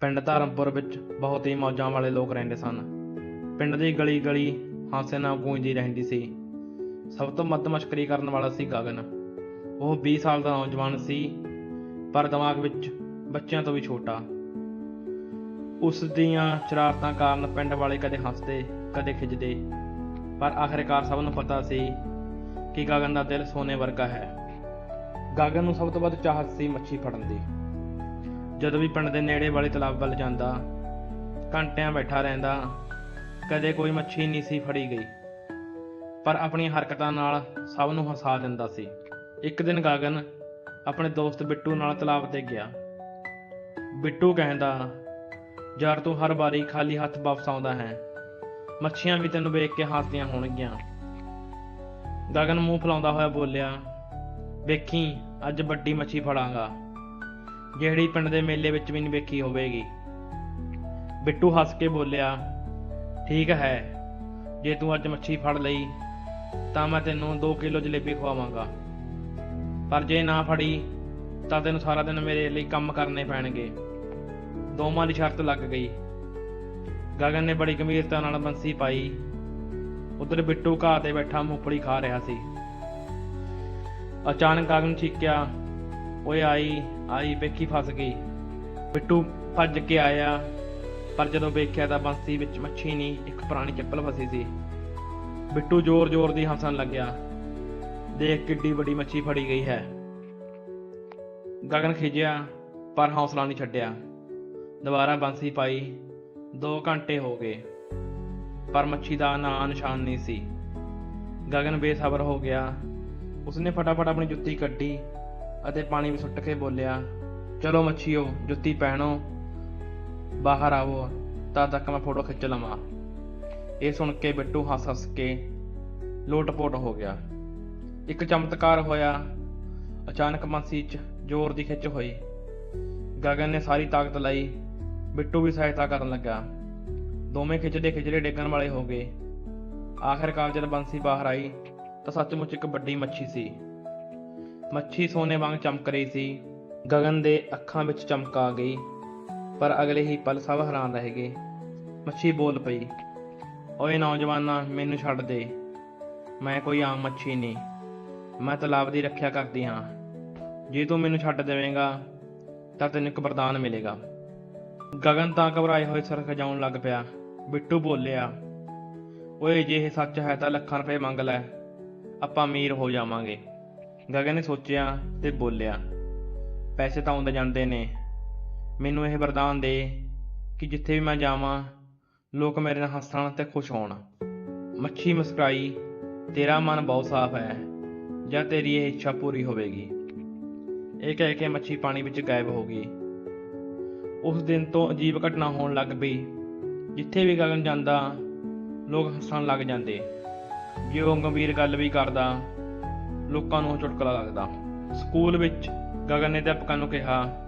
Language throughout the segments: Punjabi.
ਪਿੰਡ ਧਰਮਪੁਰ ਵਿੱਚ ਬਹੁਤ ਹੀ ਮੌਜਾਂ ਵਾਲੇ ਲੋਕ ਰਹਿੰਦੇ ਸਨ। ਪਿੰਡ ਦੀ ਗਲੀ ਗਲੀ ਹਾਸੇ ਨਾਲ ਗੂੰਜਦੀ ਰਹਿੰਦੀ ਸੀ। ਸਭ ਤੋਂ ਵੱਧ ਮਸ਼ਕਰੀ ਕਰਨ ਵਾਲਾ ਸੀ ਗਗਨ। ਉਹ 20 ਸਾਲ ਦਾ ਨੌਜਵਾਨ ਸੀ, ਪਰ ਦਿਮਾਗ ਵਿੱਚ ਬੱਚਿਆਂ ਤੋਂ ਵੀ ਛੋਟਾ। ਉਸ ਦੀਆਂ ਸ਼ਰਾਰਤਾਂ ਕਾਰਨ ਪਿੰਡ ਵਾਲੇ ਕਦੇ ਹੱਸਦੇ, ਕਦੇ ਖਿੱਚਦੇ ਪਰ ਆਖਿਰਕਾਰ ਸਭ ਨੂੰ ਪਤਾ ਸੀ ਕਿ ਗਗਨ ਦਾ ਦਿਲ ਸੋਨੇ ਵਰਗਾ ਹੈ। ਗਗਨ ਨੂੰ ਸਭ ਤੋਂ ਵੱਧ ਚਾਹਤ ਸੀ ਮੱਛੀ ਫੜਨ ਦੀ। ਜਦੋਂ ਵੀ ਪਿੰਡ ਦੇ ਨੇੜੇ ਵਾਲੇ ਤਲਾਬ ਵੱਲ ਜਾਂਦਾ, ਘੰਟਿਆਂ ਬੈਠਾ ਰਹਿੰਦਾ, ਕਦੇ ਕੋਈ ਮੱਛੀ ਨਹੀਂ ਸੀ ਫੜੀ ਗਈ। ਪਰ ਆਪਣੀਆਂ ਹਰਕਤਾਂ ਨਾਲ ਸਭ ਨੂੰ ਹਸਾ ਦਿੰਦਾ ਸੀ। ਇੱਕ ਦਿਨ ਗਗਨ ਆਪਣੇ ਦੋਸਤ ਬਿੱਟੂ ਨਾਲ ਤਲਾਬ ਤੇ ਗਿਆ। ਬਿੱਟੂ ਕਹਿੰਦਾ, ਯਾਰ, ਤੂੰ ਹਰ ਵਾਰੀ ਖਾਲੀ ਹੱਥ ਵਾਪਸ ਆਉਂਦਾ ਹੈ। ਮੱਛੀਆਂ ਵੀ ਤੈਨੂੰ ਵੇਖ ਕੇ ਹੱਸਦੀਆਂ ਹੋਣਗੀਆਂ। ਗਗਨ ਮੂੰਹ ਫੁਲਾਉਂਦਾ ਹੋਇਆ ਬੋਲਿਆ, ਵੇਖੀ, ਅੱਜ ਵੱਡੀ ਮੱਛੀ ਫੜਾਂਗਾ। ਜਿਹੜੀ ਪਿੰਡ ਦੇ ਮੇਲੇ ਵਿੱਚ ਵੀ ਨਹੀਂ ਵੇਖੀ ਹੋਵੇਗੀ। ਬਿੱਟੂ ਹੱਸ ਕੇ ਬੋਲਿਆ, ਠੀਕ ਹੈ, ਜੇ ਤੂੰ ਅੱਜ ਮੱਛੀ ਫੜ ਲਈ, ਤਾਂ ਮੈਂ ਤੈਨੂੰ 2 ਕਿਲੋ ਜਲੇਬੀ ਖਵਾਵਾਂਗਾ। ਪਰ ਜੇ ਨਾ ਫੜੀ, ਤਾਂ ਤੈਨੂੰ ਸਾਰਾ ਦਿਨ ਮੇਰੇ ਲਈ ਕੰਮ ਕਰਨੇ ਪੈਣਗੇ। ਦੋਵਾਂ ਦੀ ਸ਼ਰਤ ਲੱਗ ਗਈ। ਗਗਨ ਨੇ ਬੜੀ ਗੰਭੀਰਤਾ ਨਾਲ ਬੰਸੀ ਪਾਈ। ਉਧਰ ਬਿੱਟੂ ਘਾਹ ਤੇ ਬੈਠਾ ਮੂੰਗਫਲੀ ਖਾ ਰਿਹਾ ਸੀ। ਅਚਾਨਕ ਗਗਨ ਚੀਕਿਆ ਓਏ ਆਈ ਆਈ ਵੇਖੀ ਫਸ ਗਈ। ਬਿੱਟੂ ਭੱਜ ਕੇ ਆਇਆ, ਪਰ ਜਦੋਂ ਵੇਖਿਆ ਤਾਂ ਬੰਸੀ ਵਿੱਚ ਮੱਛੀ ਨਹੀਂ, ਇੱਕ ਪੁਰਾਣੀ ਚੱਪਲ ਫਸੀ ਸੀ। ਬਿੱਟੂ ਜ਼ੋਰ-ਜ਼ੋਰ ਦੀ ਹੱਸਣ ਲੱਗਿਆ। ਦੇਖ ਕਿੱਡੀ ਵੱਡੀ ਮੱਛੀ ਫੜੀ ਗਈ ਹੈ। ਗਗਨ ਖਿਜਿਆ, ਪਰ ਹੌਸਲਾ ਨਹੀਂ ਛੱਡਿਆ। ਦੁਬਾਰਾ ਬੰਸੀ ਪਾਈ 2 ਘੰਟੇ ਹੋ ਗਏ, ਪਰ ਮੱਛੀ ਦਾ ਨਾਂ ਨਿਸ਼ਾਨ ਨਹੀਂ ਸੀ। ਗਗਨ ਬੇਸਬਰ ਹੋ ਗਿਆ। ਉਸਨੇ ਫਟਾਫਟ ਆਪਣੀ ਜੁੱਤੀ ਕੱਢੀ। ਅਤੇ ਪਾਣੀ ਵਿੱਚ ਸੁੱਟ ਕੇ ਬੋਲਿਆ, ਚਲੋ ਮੱਛੀਓ, ਜੁੱਤੀ ਪਹਿਨੋ, ਬਾਹਰ ਆਵੋ ਤਦ ਤੱਕ ਮੈਂ ਫੋਟੋ ਖਿੱਚ ਲਵਾਂ। ਇਹ ਸੁਣ ਕੇ ਬਿੱਟੂ ਹੱਸ ਹੱਸ ਕੇ ਲੋਟਪੋਟ ਹੋ ਗਿਆ। ਇੱਕ ਚਮਤਕਾਰ ਹੋਇਆ। ਅਚਾਨਕ ਮਾਸੀ 'ਚ ਜ਼ੋਰ ਦੀ ਖਿੱਚ ਹੋਈ। ਗਗਨ ਨੇ ਸਾਰੀ ਤਾਕਤ ਲਾਈ। ਬਿੱਟੂ ਵੀ ਸਹਾਇਤਾ ਕਰਨ ਲੱਗਾ। ਦੋਵੇਂ ਖਿੱਚਦੇ ਖਿੱਚਦੇ ਡੇਗਣ ਵਾਲੇ ਹੋ ਗਏ। ਆਖਿਰਕਾਰ ਜਦ ਬੰਸੀ ਬਾਹਰ ਆਈ ਤਾਂ ਸੱਚਮੁੱਚ ਇੱਕ ਵੱਡੀ ਮੱਛੀ ਸੀ। ਮੱਛੀ ਸੋਨੇ ਵਾਂਗ ਚਮਕ ਰਹੀ ਸੀ। ਗਗਨ ਦੇ ਅੱਖਾਂ ਵਿੱਚ ਚਮਕ ਆ ਗਈ। ਪਰ ਅਗਲੇ ਹੀ ਪਲ ਸਭ ਹੈਰਾਨ ਰਹਿ ਗਏ। ਮੱਛੀ ਬੋਲ ਪਈ, ਓਏ ਨੌਜਵਾਨਾ, ਮੈਨੂੰ ਛੱਡ ਦੇ। ਮੈਂ ਕੋਈ ਆਮ ਮੱਛੀ ਨਹੀਂ। ਮੈਂ ਤਲਾਬ ਦੀ ਰੱਖਿਆ ਕਰਦੀ ਹਾਂ। ਜੇ ਤੂੰ ਮੈਨੂੰ ਛੱਡ ਦੇਵੇਂਗਾ, ਤਾਂ ਤੈਨੂੰ ਇੱਕ ਵਰਦਾਨ ਮਿਲੇਗਾ। ਗਗਨ ਤਾਂ ਘਬਰਾਏ ਹੋਏ ਸਰ ਖਜਾਉਣ ਲੱਗ ਪਿਆ। ਬਿੱਟੂ ਬੋਲਿਆ, ਓਏ, ਜੇ ਇਹ ਸੱਚ ਹੈ ਤਾਂ ਲੱਖਾਂ ਰੁਪਏ ਮੰਗ ਲੈ। ਆਪਾਂ ਅਮੀਰ ਹੋ ਜਾਵਾਂਗੇ। ਗਗਨ ਨੇ ਸੋਚਿਆ ਤੇ ਬੋਲਿਆ, ਪੈਸੇ ਤਾਂ ਆਉਂਦੇ ਜਾਂਦੇ ਨੇ। ਮੈਨੂੰ ਇਹ ਵਰਦਾਨ ਦੇ ਕਿ ਜਿੱਥੇ ਵੀ ਮੈਂ ਜਾਵਾਂ, ਲੋਕ ਮੇਰੇ ਨਾਲ ਹੱਸਣ ਤੇ ਖੁਸ਼ ਹੋਣ। ਮੱਛੀ ਮੁਸਕਰਾਈ, ਤੇਰਾ ਮਨ ਬਹੁਤ ਸਾਫ਼ ਹੈ, ਜਾਂ ਤੇਰੀ ਇਹ ਇੱਛਾ ਪੂਰੀ ਹੋਵੇਗੀ? ਇਹ ਕਹਿ ਕੇ ਮੱਛੀ ਪਾਣੀ ਵਿੱਚ ਗਾਇਬ ਹੋ ਗਈ। ਉਸ ਦਿਨ ਤੋਂ ਅਜੀਬ ਘਟਨਾ ਹੋਣ ਲੱਗ ਪਈ। ਜਿੱਥੇ ਵੀ ਗਗਨ ਜਾਂਦਾ, ਲੋਕ ਹੱਸਣ ਲੱਗ ਜਾਂਦੇ। ਜੇ ਉਹ ਗੰਭੀਰ ਗੱਲ ਵੀ ਕਰਦਾ ਲੋਕਾਂ ਨੂੰ ਉਹ ਚੁਟਕਲਾ ਲੱਗਦਾ। ਸਕੂਲ ਵਿੱਚ ਗਗਨ ਨੇ ਅਧਿਆਪਕਾਂ ਨੂੰ ਕਿਹਾ,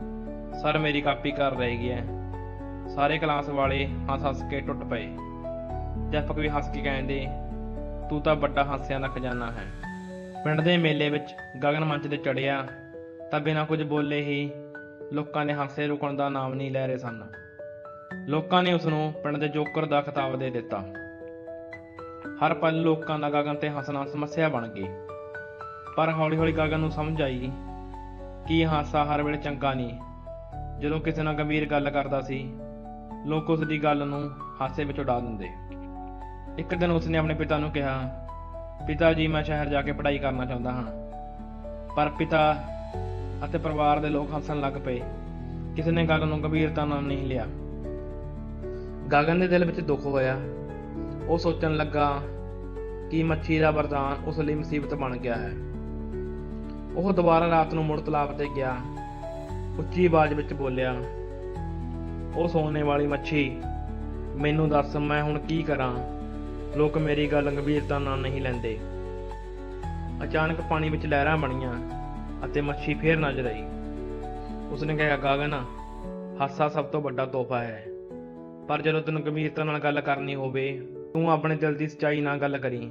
ਸਰ, ਮੇਰੀ ਕਾਪੀ ਕਰ ਰਹਿ ਗਈ ਹੈ। ਸਾਰੇ ਕਲਾਸ ਵਾਲੇ ਹੱਸ ਹੱਸ ਕੇ ਟੁੱਟ ਪਏ। ਅਧਿਆਪਕ ਵੀ ਹੱਸ ਕੇ ਕਹਿੰਦੇ, ਤੂੰ ਤਾਂ ਵੱਡਾ ਹਾਸਿਆਂ ਦਾ ਖਜ਼ਾਨਾ ਹੈ। ਪਿੰਡ ਦੇ ਮੇਲੇ ਵਿੱਚ ਗਗਨ ਮੰਚ ਤੇ ਚੜਿਆ ਤਾਂ ਬਿਨਾਂ ਕੁਝ ਬੋਲੇ ਹੀ ਲੋਕਾਂ ਦੇ ਹਾਸੇ ਰੁਕਣ ਦਾ ਨਾਮ ਨਹੀਂ ਲੈ ਰਹੇ ਸਨ। ਲੋਕਾਂ ਨੇ ਉਸ ਨੂੰ ਪਿੰਡ ਦੇ ਜੋਕਰ ਦਾ ਖਿਤਾਬ ਦੇ ਦਿੱਤਾ। ਹਰ ਪਲ ਲੋਕਾਂ ਦਾ ਗਗਨ ਤੇ ਹੱਸਣਾ ਸਮੱਸਿਆ ਬਣ ਗਈ। ਪਰ ਹੌਲੀ-ਹੌਲੀ ਗਗਨ ਨੂੰ ਸਮਝ ਆਈ ਕਿ ਇਹ ਹਾਸਾ ਹਰ ਵੇਲੇ ਚੰਗਾ ਨਹੀਂ। ਜਦੋਂ ਕਿਸੇ ਨਾਲ ਗੰਭੀਰ ਗੱਲ ਕਰਦਾ ਸੀ, ਲੋਕ ਉਸ ਦੀ ਗੱਲ ਨੂੰ ਹਾਸੇ ਵਿੱਚ ਉਡਾ ਦਿੰਦੇ। ਇੱਕ ਦਿਨ ਉਸਨੇ ਆਪਣੇ ਪਿਤਾ ਨੂੰ ਕਿਹਾ, ਪਿਤਾ ਜੀ, ਮੈਂ ਸ਼ਹਿਰ ਜਾ ਕੇ ਪੜ੍ਹਾਈ ਕਰਨਾ ਚਾਹੁੰਦਾ ਹਾਂ। ਪਰ ਪਿਤਾ ਅਤੇ ਪਰਿਵਾਰ ਦੇ ਲੋਕ ਹੱਸਣ ਲੱਗ ਪਏ। ਕਿਸੇ ਨੇ ਗੱਲ ਨੂੰ ਗੰਭੀਰਤਾ ਨਾਲ ਨਹੀਂ ਲਿਆ। ਗਗਨ ਦੇ ਦਿਲ ਵਿੱਚ ਦੁੱਖ ਹੋਇਆ। ਉਹ ਸੋਚਣ ਲੱਗਾ ਕਿ ਮੱਛੀ ਦਾ ਵਰਦਾਨ ਉਸ ਲਈ ਮੁਸੀਬਤ ਬਣ ਗਿਆ ਹੈ। ਉਹ ਦੁਬਾਰਾ ਰਾਤ ਨੂੰ ਮੁੜ ਤਲਾਬ ਤੇ ਗਿਆ। ਉੱਚੀ ਆਵਾਜ਼ ਵਿੱਚ ਬੋਲਿਆ, ਉਹ ਸੋਨੇ ਵਾਲੀ ਮੱਛੀ, ਮੈਨੂੰ ਦੱਸ ਮੈਂ ਹੁਣ ਕੀ ਕਰਾਂ? ਲੋਕ ਮੇਰੀ ਗੱਲ ਗੰਭੀਰਤਾ ਨਾਲ ਨਹੀਂ ਲੈਂਦੇ। ਅਚਾਨਕ ਪਾਣੀ ਵਿੱਚ ਲਹਿਰਾਂ ਬਣੀਆਂ ਅਤੇ ਮੱਛੀ ਫੇਰ ਨਜ਼ਰ ਆਈ ਉਸਨੇ ਕਿਹਾ, ਗਾਗਨ ਹਾਸਾ ਸਭ ਤੋਂ ਵੱਡਾ ਤੋਹਫਾ ਹੈ। ਪਰ ਜਦੋਂ ਤੈਨੂੰ ਗੰਭੀਰਤਾ ਨਾਲ ਗੱਲ ਕਰਨੀ ਹੋਵੇ ਤੂੰ ਆਪਣੇ ਦਿਲ ਦੀ ਸੱਚਾਈ ਨਾਲ ਗੱਲ ਕਰੀ।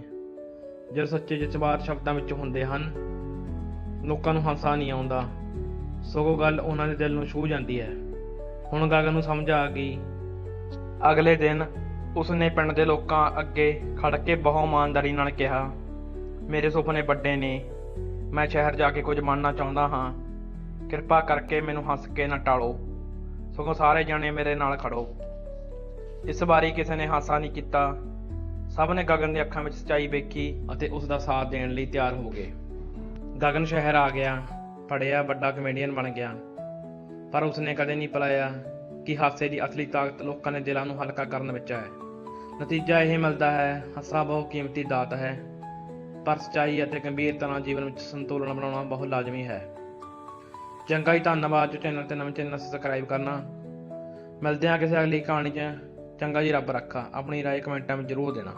ਜਦੋਂ ਸੱਚੇ ਜਜ਼ਬਾਤ ਸ਼ਬਦਾਂ ਵਿੱਚ ਹੁੰਦੇ ਹਨ, ਲੋਕਾਂ ਨੂੰ ਹਾਸਾ ਨਹੀਂ ਆਉਂਦਾ। ਸਗੋਂ ਗੱਲ ਉਹਨਾਂ ਦੇ ਦਿਲ ਨੂੰ ਛੂਹ ਜਾਂਦੀ ਹੈ। ਹੁਣ ਗਗਨ ਨੂੰ ਸਮਝ ਆ ਗਈ। ਅਗਲੇ ਦਿਨ ਉਸਨੇ ਪਿੰਡ ਦੇ ਲੋਕਾਂ ਅੱਗੇ ਖੜ ਕੇ ਬਹੁਤ ਇਮਾਨਦਾਰੀ ਨਾਲ ਕਿਹਾ, ਮੇਰੇ ਸੁਪਨੇ ਵੱਡੇ ਨੇ। ਮੈਂ ਸ਼ਹਿਰ ਜਾ ਕੇ ਕੁਝ ਮੰਨਣਾ ਚਾਹੁੰਦਾ ਹਾਂ। ਕਿਰਪਾ ਕਰਕੇ ਮੈਨੂੰ ਹੱਸ ਕੇ ਨਾ ਟਾਲੋ। ਸਗੋਂ ਸਾਰੇ ਜਾਣੇ ਮੇਰੇ ਨਾਲ ਖੜੋ। ਇਸ ਬਾਰੇ ਕਿਸੇ ਨੇ ਹਾਸਾ ਨਹੀਂ ਕੀਤਾ। ਸਭ ਨੇ ਗਗਨ ਦੀ ਅੱਖਾਂ ਵਿੱਚ ਸੱਚਾਈ ਵੇਖੀ ਅਤੇ ਉਸ ਦਾ ਸਾਥ ਦੇਣ ਲਈ ਤਿਆਰ ਹੋ ਗਏ। ਗਗਨ ਸ਼ਹਿਰ ਆ ਗਿਆ ਪੜਿਆ ਵੱਡਾ ਕਮੇਡੀਅਨ ਬਣ ਗਿਆ। ਪਰ ਉਸਨੇ ਕਦੇ ਨਹੀਂ ਪਲਾਇਆ ਕਿ ਹਾਸੇ ਦੀ ਅਸਲੀ ਤਾਕਤ ਲੋਕਾਂ ਦੇ ਦਿਲਾਂ ਨੂੰ ਹਲਕਾ ਕਰਨ ਵਿੱਚ ਹੈ। ਨਤੀਜਾ ਇਹ ਮਿਲਦਾ ਹੈ, ਹਾਸਾ ਬਹੁਤ ਕੀਮਤੀ ਦਾਤ ਹੈ। ਪਰ ਸੱਚਾਈ ਅਤੇ ਗੰਭੀਰਤਾ ਨਾਲ ਜੀਵਨ ਵਿੱਚ ਸੰਤੁਲਨ ਬਣਾਉਣਾ ਬਹੁਤ ਲਾਜ਼ਮੀ ਹੈ। ਚੰਗਾ ਹੀ ਧੰਨਵਾਦ ਜੋ ਚੈਨਲ ਤੇ ਨਵੇਂ ਚੈਨਲ ਸਬਸਕ੍ਰਾਈਬ ਕਰਨਾ। ਮਿਲਦੇ ਹਾਂ ਕਿਸੇ ਅਗਲੀ ਕਹਾਣੀ 'ਚ। ਚੰਗਾ ਜੀ ਰੱਬ ਰੱਖਾ ਆਪਣੀ ਰਾਏ ਕਮੈਂਟਾਂ ਵਿੱਚ ਜ਼ਰੂਰ ਦੇਣਾ।